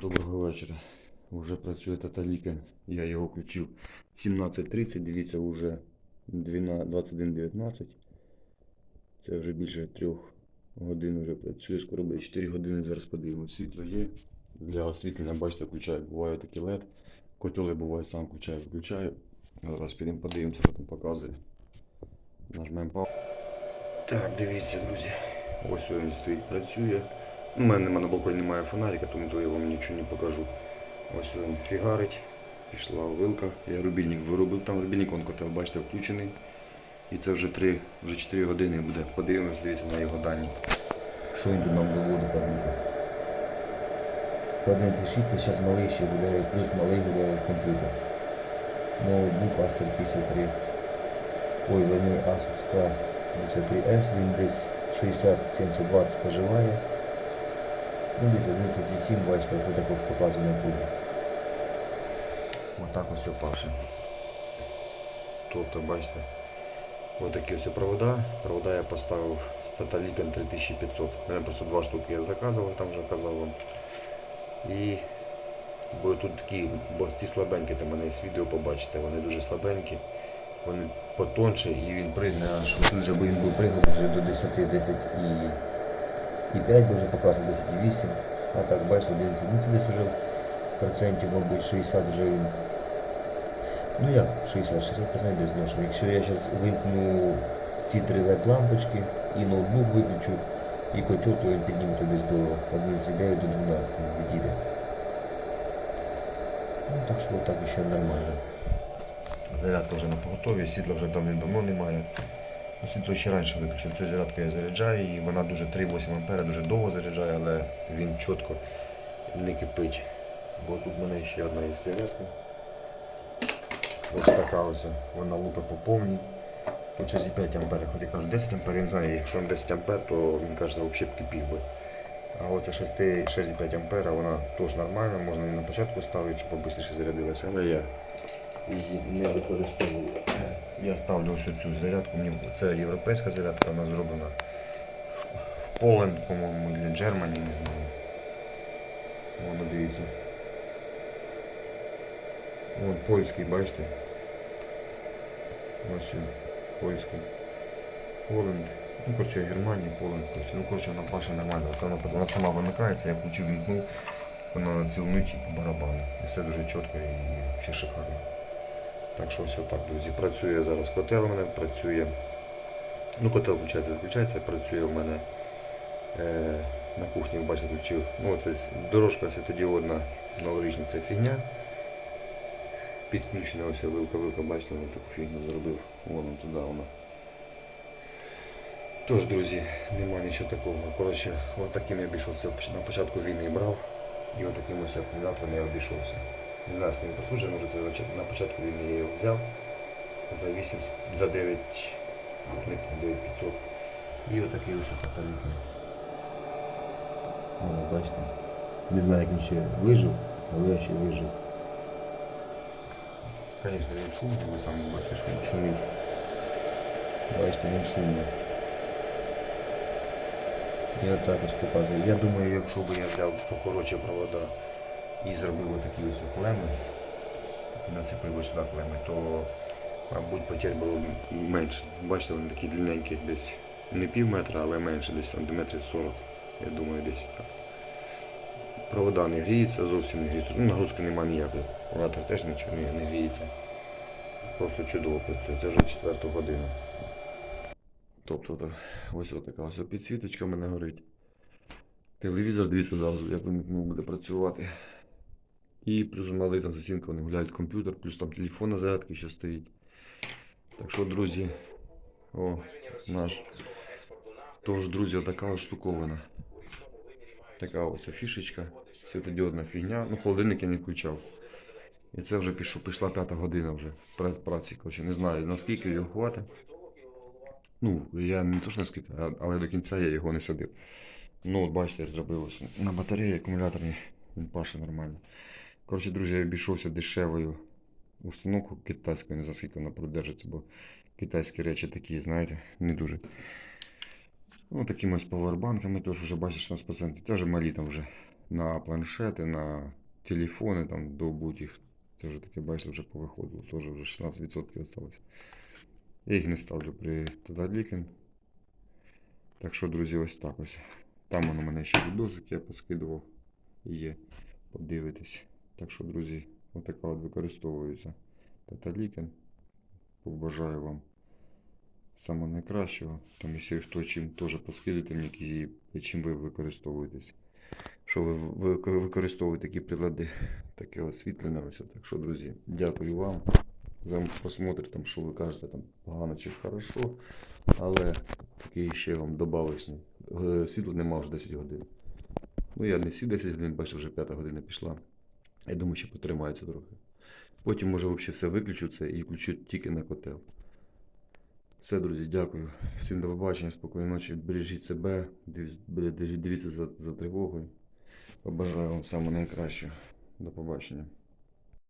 Доброго вечора. Уже працює Таталіка. Я його включив 17.30, дивіться, вже 21.19. Це вже більше трьох годин вже працює, скоро буде 4 години, зараз подивимось. Світло є. Для освітлення, бачите, включаю, буває такий LED. Котел буває сам включаю, включаю. Зараз підемо подивимося, що там показує. Нажмемо паузу. Так, дивіться, друзі. Ось він стоїть, працює. У мене на балконі немає фонарика, тому то я вам нічого не покажу. Ось він фігарить. Пішла вилка. Я рубільник виробив там рубільник, он котел, бачите, включений. І це вже 3, вже 4 години буде. Подивимось, дивіться на його дані. Що він тут нам доводить парника? Кладенці 6, це зараз малий ще буде, плюс малий буде комп'ютер. Ноутбук Acer 53. Ой, вони Asus K53S, він десь 60-70 Вт споживає. Ну, десь 11,7, бачите, ось так от показує на. Отак ось опавши. Тобто, бачите, отакі ось провода. Провода я поставив з Tatalican 3500. У мене просто два штуки я заказував, там вже казав вам. І бо тут такі, бо ці слабенькі, там мене є відео побачите, вони дуже слабенькі, вони потонше і він пригне аж. Бо він був пригод вже до 10, 10 і, і 5 би вже показував 10,8. А так, бачите, дивіться, десь вже процентів, мабуть, 60 вже він. Ну як 60, 60% десь зношу. Якщо я зараз вимкну ті три LED лампочки і ноутбук виключу, і котел, то він підніметься десь до 11,9 до 12 відійде. Ну так що отак ще нормально. Зарядка вже на поготові, світла вже давним-давно немає. Ну, Світло ще раніше виключив. Цю зарядку я заряджаю і вона дуже 3,8 А, дуже довго заряджає, але він чітко не кипить. Бо тут в мене ще одна є зарядка. Ось така ось, вона лупить по повній. Тут 6,5 А, хоч я кажу 10 А, я не знаю, якщо на 10 А, то він каже, взагалі б кипів би. А оце 6,5 А, вона теж нормальна, можна і на початку ставити, щоб швидше зарядилася, але я її не використовую. Я ставлю ось цю зарядку. Це європейська зарядка, вона зроблена в Поленд, по-моєму, для Germany, не знаю. Воно дивіться. От польський, бачите? Ось він, польський. Поленд. Ну, коротше, Германія, Поленд, коротше. Ну, коротше, вона паша нормальна. Це вона, вона сама вимикається, я включив, вімкнув, вона на цілу ніч по барабану. І все дуже чітко і все шикарно. Так що все так, друзі. Працює зараз котел у мене, працює. Ну, котел включається, виключається, працює у мене е, на кухні, ви бачите, включив. Ну, це дорожка світодіодна новорічна, це фігня. Підключена ось вилка, вилка, бачите, вона таку фігню зробив. Вон туди вона. Тож, друзі, нема нічого такого. Коротше, от таким я обійшовся на початку війни брав. І от ось акумулятором я обійшовся. Не знаю, скільки послужив, може це на- початку війни я його взяв за 8, за 9, не 9500. І отакий ось каталітний. О, бачите. Не знаю, як він ще вижив, але я ще вижив. Звісно, він шумний, ви самі бачите, що він шумить. Бачите, він шумний. І отак ось показує. Я думаю, якщо б я взяв покоротше провода і зробив отакі ось клеми, нацепив сюди клеми, то, мабуть, потерь було менше. Бачите, вони такі длинненькі, десь не пів метра, але менше, десь сантиметрів 40. Я думаю, десь так. Провода не гріються, зовсім не гріються. Ну, нагрузки немає ніякої. Так теж нічого не, гріється. Просто чудово працює. Це вже четверта година. Тобто так, ось така ось підсвіточка в мене горить. Телевізор, дивіться, зараз як ну, буде працювати. І плюс малий там сусідка, вони гуляють комп'ютер, плюс там телефон на зарядці ще стоїть. Так що, друзі, о, наш. Тож, друзі, така ось штуковина. Така ось фішечка, світодіодна фігня. Ну, холодильник я не включав. І це вже пішов, пішла п'ята година вже пра- праці. Коротше, не знаю наскільки його хватить. Ну, я не то що наскільки, але до кінця я його не садив. Ну, от бачите, зробилося. На батареї акумуляторній він паше нормально. Коротше, друзі, я обійшовся дешевою установкою китайською, не знаю, скільки вона продержиться, бо китайські речі такі, знаєте, не дуже. Ну, такими ось павербанками теж вже бачиш 16%. Це вже малі там вже на планшети, на телефони, там довбуть їх. Це вже таке, бачите, вже повиходило. Теж вже 16% осталось. Я їх не ставлю при Тадалікен. Так що, друзі, ось так ось. Там у мене ще відосик, я поскидував. Є. Подивитись. Так що, друзі, отака от використовується Таталікен. Побажаю вам самого найкращого. Там, якщо хто чим теж поскидуйте мені якісь, чим ви використовуєтесь. Що ви, ви використовуєте такі прилади, таке освітлене ось. Так що, друзі, дякую вам за просмотр, там, що ви кажете, там погано чи хорошо. Але такий ще вам добавочний. Е, Світла нема вже 10 годин. Ну, я не всі 10 годин, бачу, вже 5 година пішла. Я думаю, ще потримається трохи. Потім, може, взагалі все виключу це і включу тільки на котел. Все, друзі, дякую. Всім до побачення, спокійної ночі. Бережіть себе, дивіться- за, за тривогою. Побажаю вам самого найкращого. До побачення.